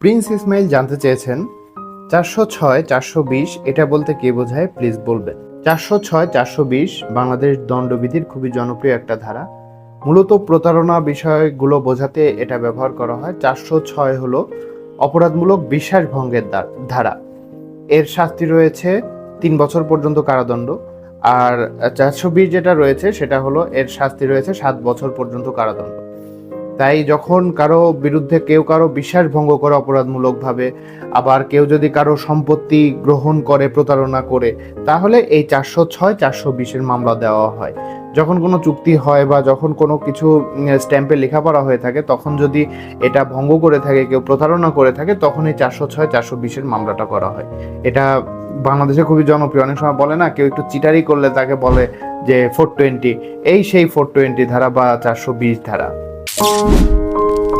Prince Ismail জানতে চেয়েছেন, চারশো ছয়, চারশো বিশ, এটা বলতে কে বোঝায়? প্লিজ বলবেন। চারশো ছয়, চারশো বিশ বাংলাদেশ দণ্ডবিধির খুবই জনপ্রিয় একটা ধারা। মূলত প্রতারণা বিষয়গুলো বোঝাতে এটা ব্যবহার করা হয়। চারশো ছয় হলো অপরাধমূলক বিশ্বাসভঙ্গের দা- ধারা। এর শাস্তি রয়েছে তিন বছর পর্যন্ত কারাদণ্ড। আর চারশো বিশ যেটা রয়েছে, সেটা হলো এর শাস্তি রয়েছে সাত বছর পর্যন্ত কারাদণ্ড। তাই যখন কারও বিরুদ্ধে কেউ কারও বিশ্বাস ভঙ্গ করে অপরাধমূলকভাবে, আবার কেউ যদি কারও সম্পত্তি গ্রহণ করে, প্রতারণা করে, তাহলে এই চারশো ছয়, চারশো বিশের মামলা দেওয়া হয়। যখন কোনো চুক্তি হয় বা যখন কোনো কিছু স্ট্যাম্পে লেখাপড়া হয়ে থাকে, তখন যদি এটা ভঙ্গ করে থাকে, কেউ প্রতারণা করে থাকে, তখন এই চারশো ছয়, চারশো বিশের মামলাটা করা হয়। এটা বাংলাদেশে খুবই জনপ্রিয়। অনেক সময় বলে না, কেউ একটু চিটারি করলে তাকে বলে যে, ফোর টোয়েন্টি। এই সেই ফোর টোয়েন্টি ধারা বা চারশো বিশ ধারা। Thank you.